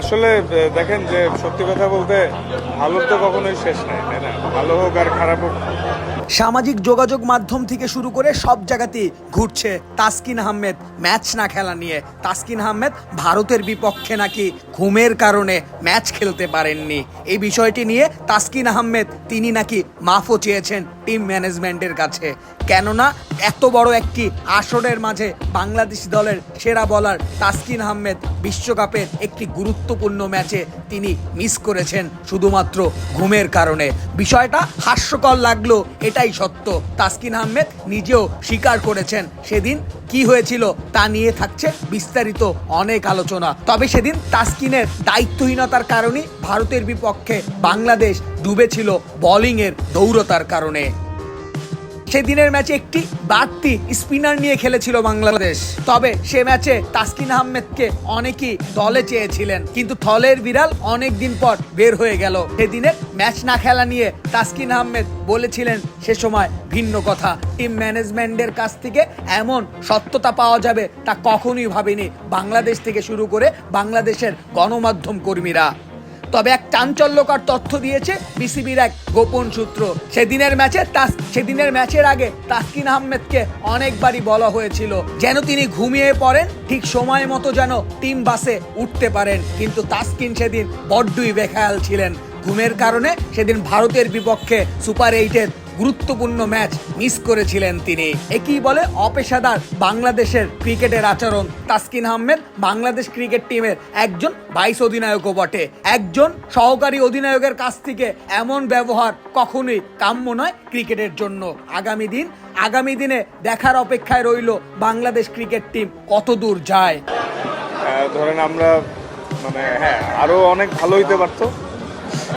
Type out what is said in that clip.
আসলে দেখেন যে সত্যি কথা বলতে ভালোর তো কখনোই শেষ নাই, তাই না? ভালো হোক আর খারাপ হোক। সামাজিক যোগাযোগ মাধ্যম থেকে শুরু করে সব জায়গাতেই ঘুরছে তাসকিন আহমেদ, ম্যাচ না খেলা নিয়ে। তাসকিন আহমেদ ভারতের বিপক্ষে নাকি ঘুমের কারণে ম্যাচ খেলতে পারেননি। এই বিষয়টি নিয়ে তাসকিন আহমেদ, তিনি নাকি মাফও চেয়েছেন টিম ম্যানেজমেন্টের কাছে। কেননা, এত বড় একটি আসরের মাঝে বাংলাদেশ দলের সেরা বলার তাসকিন আহমেদ বিশ্বকাপের একটি গুরুত্বপূর্ণ ম্যাচে তিনি মিস করেছেন শুধুমাত্র ঘুমের কারণে। বিষয়টা হাস্যকর লাগল, এটাই সত্য। তাসকিন আহমেদ নিজেও স্বীকার করেছেন। সেদিন কি হয়েছিল তা নিয়ে থাকছে বিস্তারিত অনেক আলোচনা। তবে সেদিন তাসকিনের দায়িত্বহীনতার কারণেই ভারতের বিপক্ষে বাংলাদেশ ডুবেছিল বোলিংয়ের দৌড়তার কারণে। সেদিনের ম্যাচে একটি বাড়তি স্পিনার নিয়ে খেলেছিল বাংলাদেশ। তবে সে ম্যাচে তাসকিন আহমেদকে অনেকেই দলে চেয়েছিলেন। কিন্তু থলের বিড়াল অনেক দিন পর বের হয়ে গেল। সেদিনের ম্যাচ না খেলা নিয়ে তাসকিন আহমেদ বলেছিলেন, সে সময় ভিন্ন কথা। টিম ম্যানেজমেন্টের কাছ থেকে এমন সত্যতা পাওয়া যাবে তা কখনোই ভাবেনি। বাংলাদেশ থেকে শুরু করে বাংলাদেশের গণমাধ্যম কর্মীরা। তবে এক চাঞ্চল্যকর তথ্য দিয়েছে বিসিবির এক গোপন সূত্র। সেদিনের ম্যাচে তাস সেদিনের ম্যাচের আগে তাসকিন আহমেদকে অনেকবারই বলা হয়েছিল যেন তিনি ঘুমিয়ে পড়েন, ঠিক সময় মতো যেন টিম বাসে উঠতে পারেন। কিন্তু তাসকিন সেদিন বড্ডই বেখায়াল ছিলেন। ঘুমের কারণে সেদিন ভারতের বিপক্ষে সুপার এইটের গুরুত্বপূর্ণ ম্যাচ মিস করেছিলেন তিনি। একই বলে অপেশাদার বাংলাদেশের ক্রিকেটের আচরণ। তাসকিন আহমেদ বাংলাদেশ ক্রিকেট টিমের একজন ভাইস অধিনায়কও বটে। একজন সহকারী অধিনায়কের কাছ থেকে এমন ব্যবহার কখনোই কাম্য নয় ক্রিকেটের জন্য। আগামী দিন, আগামী দিনে দেখার অপেক্ষায় রইল বাংলাদেশ ক্রিকেট টিম কত দূর যায়। ধরেন আমরা মানে হ্যাঁ আরও অনেক ভালো হইতে পারতো।